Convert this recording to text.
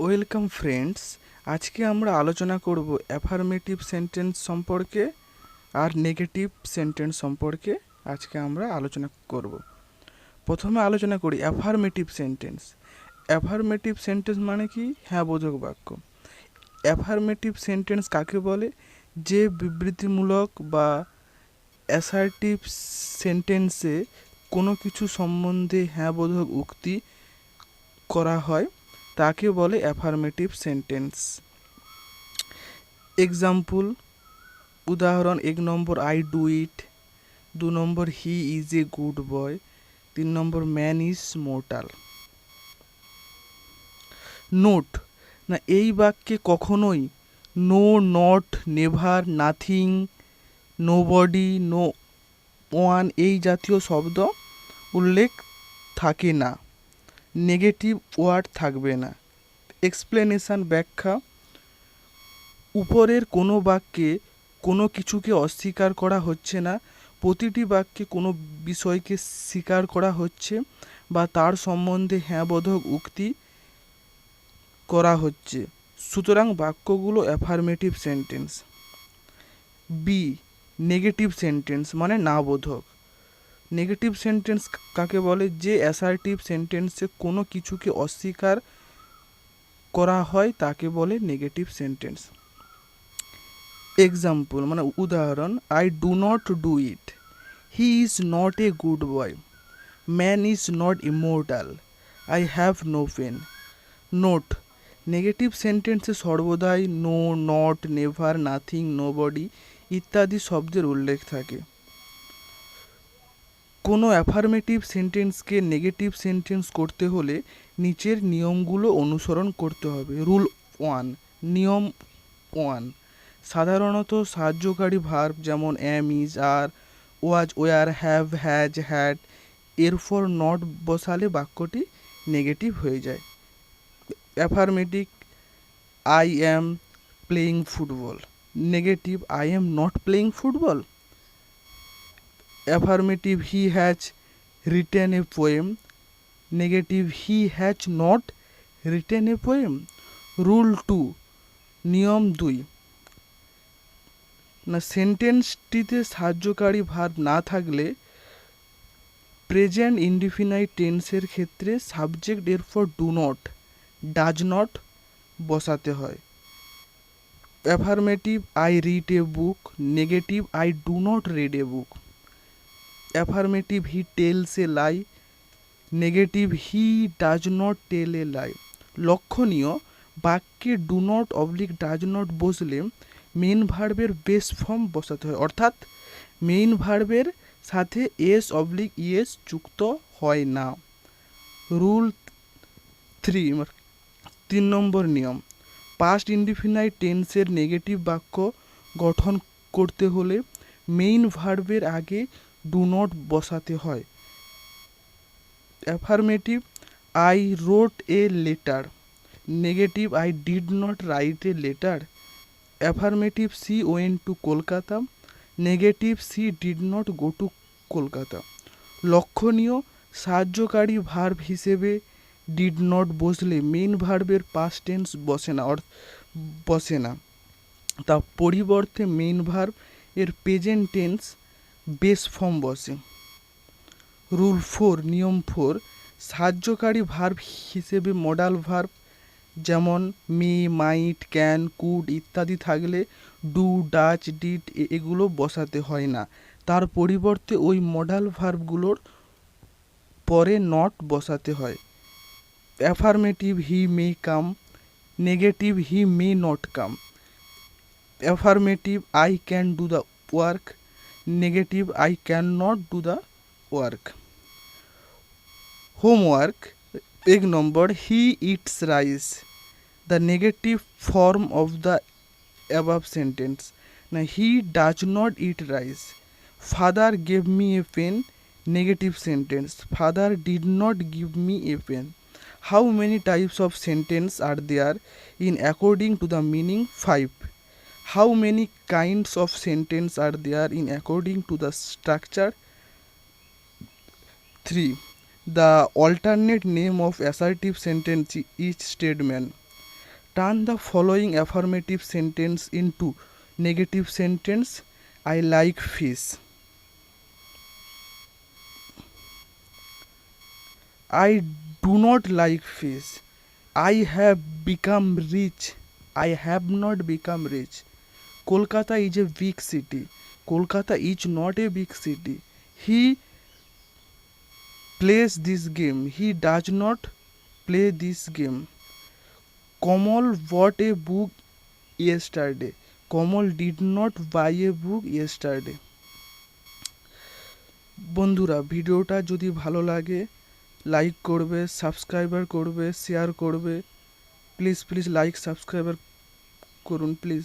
Welcome friends, আজকে আমরা আলোচনা করব অ্যাফার্মেটিভ সেন্টেন্স সম্পর্কে আর নেগেটিভ সেন্টেন্স সম্পর্কে আজকে আমরা আলোচনা করব। প্রথমে আলোচনা করি অ্যাফার্মেটিভ সেন্টেন্স। অ্যাফার্মেটিভ সেন্টেন্স মানে কি? হ্যাঁ বোধক বাক্য। অ্যাফার্মেটিভ সেন্টেন্স কাকে বলে? যে বিবৃতিমূলক বা অ্যাসার্টিভ সেন্টেন্সে কোনো কিছু সম্বন্ধে হ্যাঁ বোধক উক্তি করা হয়। তাকে বলে অ্যাফার্মেটিভ সেন্টেন্স এক্সাম্পল উদাহরণ, এক নম্বর আই ডু ইট দু নম্বর he is a good boy তিন নম্বর ম্যান ইজ মোর্টাল নোট না, এই বাক্যে কখনোই no not never nothing nobody no one এই জাতীয় শব্দ উল্লেখ থাকে না। নেগেটিভ ওয়ার্ড থাকবে না। এক্সপ্লেনেশন ব্যাখ্যা, উপরের কোনো বাক্যে কোনো কিছুকে অস্বীকার করা হচ্ছে না, প্রতিটি বাক্যে কোনো বিষয়কে স্বীকার করা হচ্ছে বা তার সম্বন্ধে হ্যাঁ বোধক উক্তি করা হচ্ছে। সুতরাং বাক্যগুলো affirmative sentence be negative sentence মানে না বোধক নেগেটিভ সেন্টেন্স কাকে বলে? যে অ্যাসার্টিভ সেন্টেন্সে কোনো কিছুকে অস্বীকার করা হয়, তাকে বলে নেগেটিভ সেন্টেন্স এক্সাম্পল মানে উদাহরণ I do not do it he is not a good boy man is not immortal I have no pen note negative সেন্টেন্সে সর্বদাই no not never nothing nobody ইত্যাদি শব্দের উল্লেখ থাকে। কোনো অ্যাফার্মেটিভ সেন্টেন্সকে নেগেটিভ সেন্টেন্স করতে হলে নিচের নিয়মগুলো অনুসরণ করতে হবে। রুল ওয়ান নিয়ম ওয়ান সাধারণত সাহায্যকারী ভার্ব যেমন am is are was were have has had এরপর নট বসালে বাক্যটি নেগেটিভ হয়ে যায়। Affirmative I am playing football negative I am not playing football affirmative he has written a poem negative he has not written a poem rule two নিয়ম দুই না সেন্টেন্সটিতে সাহায্যকারী ভার না থাকলে প্রেজেন্ট ইনডিফিনাইট টেন্সের ক্ষেত্রে সাবজেক্ট এরপর ডু নট ডাজ নট বসাতে হয় affirmative I read a book negative I do not read a book affirmative he tells a lie negative he does not tell a lie লক্ষণীয়, বাক্যে do not oblique does not বসলে main ভার্বের base form বসাতে হয়। অর্থাৎ main ভার্বের সাথে S oblique ES যুক্ত হয় না। রুল থ্রি, তিন নম্বর নিয়ম। পাস্ট ইনডিফিনাইট টেন্সের নেগেটিভ বাক্য গঠন করতে হলে মেইন ভার্বের আগে ডু নট বসাতে হয়। Affirmative I wrote a letter negative I did not write a letter affirmative she went to Kolkata negative she did not go to Kolkata লক্ষণীয়, সাহায্যকারী ভার্ব হিসেবে ডিড নট বসলে মেইন ভার্বের past tense বসে না বসে না। তা পরিবর্তে মেইন ভার্ব এর প্রেজেন্ট টেন্স বেস ফর্ম বসে। রুল ফোর, নিয়ম ফোর, সাহায্যকারী ভার্ব হিসেবে মডাল ভার্ব যেমন মে, মাইট, ক্যান, কুড ইত্যাদি থাকলে ডু, ডাচ, ডিট এগুলো বসাতে হয় না। তার পরিবর্তে ওই মডাল ভার্বগুলোর পরে নট বসাতে হয়। Affirmative he may come, negative he may not come. Affirmative I can do the work negative I cannot do the work. Homework Big number he eats rice. The negative form of the above sentence. Now he does not eat rice. Father gave me a pen negative sentence. Father did not give me a pen. How many types of sentence are there in according to the meaning 5 how many kinds of sentence are there in according to the structure 3 the alternate name of assertive sentence each statement turn the following affirmative sentence into negative sentence i like fish I do not like fish. I have become rich. I have not become rich. Kolkata is a big city Kolkata is not a big city he plays this game he does not play this game Kamal bought a book yesterday Kamal did not buy a book yesterday বন্ধুরা, ভিডিওটা যদি ভালো লাগে like করবে subscriber করবে share করবে please please like subscriber করুন please